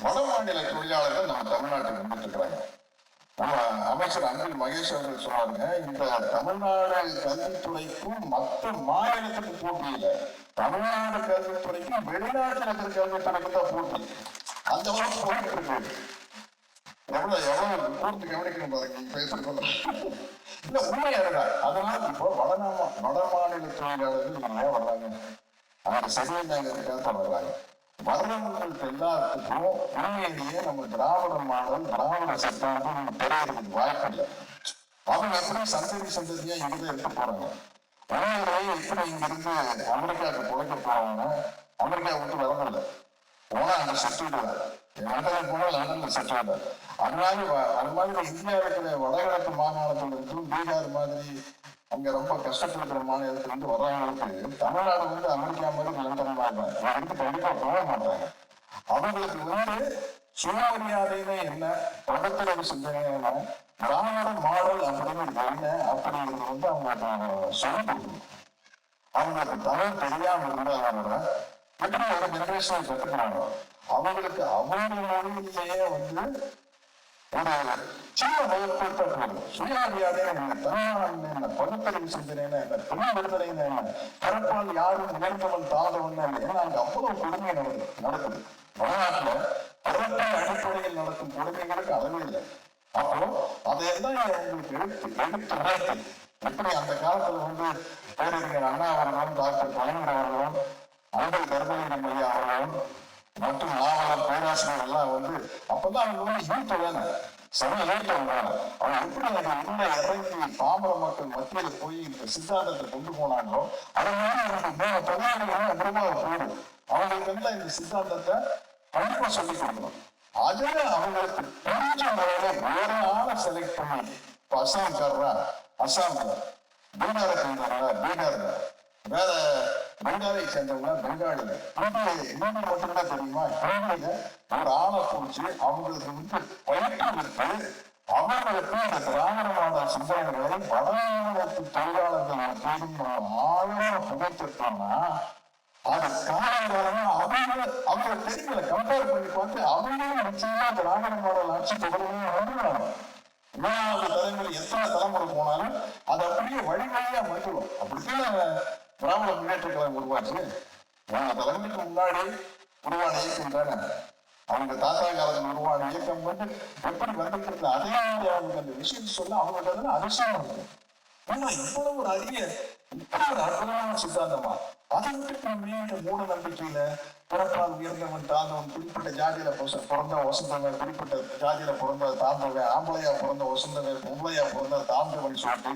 வட மாநில தொழிலாளர்கள் நம்ம தமிழ்நாட்டுக்கு வந்துட்டு இருக்கிறாங்க நம்ம அமைச்சர் அன்பில் மகேஷ் அவர்கள் சொன்னாங்க இந்த தமிழ்நாடு கல்வித்துறைக்கும் மற்ற மாநிலத்துக்கு போட்டி இல்லை. தமிழ்நாடு கல்வித்துறைக்கும் வெளிநாட்டில் இருக்கிற கல்வித்துறைக்கு தான் போட்டி. அந்த அளவுக்கு போயிட்டு இருக்கு எவ்வளவு எவ்வளவு கூர்ந்து கவனிக்கணும் பாருங்க பேசுறது இல்ல உண்மை இருக்கா? அதனால இப்போ வடநாம வட மாநில தொழிலாளர்கள் இங்க ஏன் வர்றாங்க அவங்க சரியில்லைங்கிறதுக்காக தான் வர்றாங்க வர்ணங்கள் எல்லாத்துக்கும் உண்மையிலேயே நம்ம திராவிட மாடல் திராவிட சித்தாந்தம் பெறுவதற்கு வாய்ப்பு இல்லை. அவங்க எப்படி சந்ததி சந்ததியா இங்க எடுத்து போறாங்க? உண்மையிலேயே எப்படி இங்க இருந்து அமெரிக்காவுக்கு பிழைக்க போறாங்க அமெரிக்கா விட்டு வரதில்லை. போனா அங்க செட்டிடுவார் லண்டனுக்கு போனா லண்டன்ல செட்டிடுவார் அது மாதிரி வ- அது மாதிரி இந்தியா இருக்கிற வடகிழக்கு மாகாணத்துல இருந்தும் பீகார் மாதிரி அங்க ரொம்ப கஷ்டப்படுற மாநிலத்துல இருந்து வர்றவங்களுக்கு தமிழ்நாடு வந்து அமெரிக்கா மாதிரி லண்டன் வந்து கண்டிப்பா போக மாட்டாங்க. அவங்களுக்கு வந்து சுயமரியாதைன்னு என்ன பகுத்தறிவு சிந்தனை என்ன திராவிட மாடல் அப்படிங்கிறது என்ன அப்படிங்கிறது வந்து அவங்க சொல்லி அவங்களுக்கு தமிழ் தெரியாம இருந்தாங்க எப்படி ஒரு ஜெனரேஷன் கற்றுக்கிறாங்க அவங்களுக்கு அவங்க மொழியிலேயே வந்து ஒரு சின்ன வகுப்பு போதும் பகுத்தறிவு விடுதலை பிறப்பால் யாரும் உயர்ந்தவன் தாழ்ந்தவன் இல்லை ஏன்னா அவ்வளவு கொடுமை நடக்குது நடக்குது வடநாட்டுல அடிப்படையில் நடக்கும் கொடுமைகளுக்கு அளவே இல்லை அப்போ அதையெல்லாம் உங்களுக்கு எடுத்து எடுத்து எப்படி அந்த காலத்துல வந்து பேரறிஞர் அண்ணா அவர்களும் டாக்டர் கலைஞர் அவர்களும் அன்பல் கருமலிங்கம் ஐயா அவர்களும் மற்றும் நாவலர் பேராசிரியர் எல்லாம் வந்து அப்பதான் அவங்க வந்து யூத் வேணும் சம வந்தாங்க அவங்க எப்படி அந்த உள்ள இறங்கி பாமர மக்கள் மத்தியில போய் இந்த சித்தாந்தத்தை கொண்டு போனாங்களோ அதை மாதிரி அவங்க மூணு தலைவர்கள் மூலமாக போடும் அவங்களுக்கு வந்து இந்த சித்தாந்தத்தை கண்டிப்பா சொல்லி கொடுக்கணும். அதுல அவங்களுக்கு புரிஞ்ச முறையில வேற ஆளை செலக்ட் பண்ணி இப்ப அசாம்காரரா அசாம்ல பீகாரை சேர்ந்தவங்களா பீகார் வேற பெங்காலை சேர்ந்தவங்க பெங்காலில என்னென்ன இந்தி மட்டும்தான் தெரியுமா? இந்தியில ஒரு ஆளை பிடிச்சி அவங்களுக்கு வந்து பயிற்றுவித்து அவர்களுக்கு இந்த திராவிட மாடல் சிந்தனைகளை வடமாநிலத்து தொழிலாளர்கள் மத்தியிலும் ஆழமா புகைத்திருக்கோம்னா அது காலங்காலமா அவங்க அவங்க தெரியல கம்பேர் பண்ணி பார்த்து அவங்களும் நிச்சயமா திராவிட மாடல் ஆட்சி தொடர்பு ஏழாவது தலைமுறை எத்தனை தலைமுறை போனாலும் அது அப்படியே வழி வழியா வந்துடும் அப்படித்தான் திராவிட முன்னேற்ற கழகம் உருவாச்சு. மூணு தலைமுறைக்கு முன்னாடி உருவான இயக்கம் தானே. அவங்க தாத்தா காலத்தில் உருவான இயக்கம் வந்து எப்படி வந்துட்டு அதே அவங்க அந்த விஷயத்தை சொல்ல அவங்களுக்கு தானே அதிசயம் இருக்கு. ஏன்னா இவ்வளவு ஒரு அரிய இப்படி ஒரு அற்புதமான சித்தாந்தமா? அதை விட்டு நம்ம இந்த மூட நம்பிக்கையில பிறப்பால் உயர்ந்தவன் தாழ்ந்தவன் குறிப்பிட்ட ஜாதியில பிறந்த வசந்தவன் குறிப்பிட்ட ஜாதியில பிறந்த தாழ்ந்தவன் ஆம்பளையா பிறந்த வசந்தவன் பொம்பளையா பிறந்த தாழ்ந்தவன் சொல்லிட்டு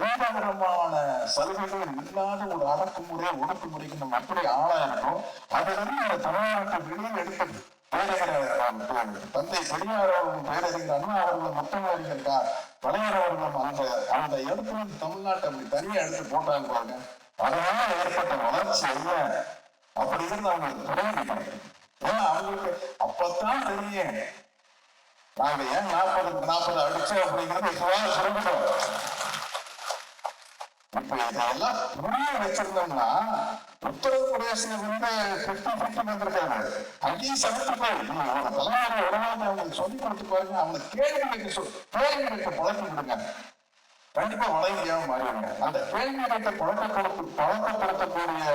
எந்த விதமான சலுகைகள் இல்லாத ஒரு அடக்குமுறை ஒடுக்குமுறைக்கு நம்ம அப்படி ஆளாயிருக்கோம்? அதிலிருந்து அதுல இந்த தமிழ்நாட்டை வெளியில் எடுத்தது பேரறிஞர் தந்தை பெரியார் அவர்கள் பேரறிஞர் அண்ணா அவர்கள் முத்தமிழறிஞர் கா அந்த அந்த இடத்துல தமிழ்நாட்டை அப்படி தனியாக எடுத்து போட்டாங்க பாருங்க. அதனால ஏற்பட்ட வளர்ச்சி என்ன? அப்படி இருந்து அவங்களுக்கு தொடங்கி ஏன்னா அவங்களுக்கு அப்பதான் தெரியும். நாங்க ஏன் நாற்பது நாற்பது அடிச்சோம் அப்படிங்கிறது இப்பதான் சொல்லிட்டோம் இப்ப இதெல்லாம் புரிய வச்சிருந்தோம்னா உத்தரப்பிரதேசம் வந்து வந்திருக்காங்க. ஒரு உடனே அவங்களுக்கு சொல்லி கொடுத்து பாருங்க அவங்க கேள்வி சொல் கண்டிப்பா வளர்ச்சியாக மாறிடுங்க. அந்த கேள்வி பழக்கப்படுத்த பழக்கப்படுத்தக்கூடிய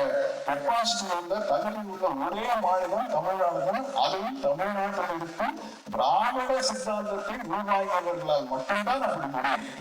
கெப்பாசிட்டி உள்ள தகுதி உள்ள ஒரே மாநிலம் தமிழ்நாடு தான் அதுவும் தமிழ்நாட்டில் இருக்கும் திராவிட சித்தாந்தத்தை உருவாக்கியவர்களால் மட்டும்தான் அப்படி முடியும்.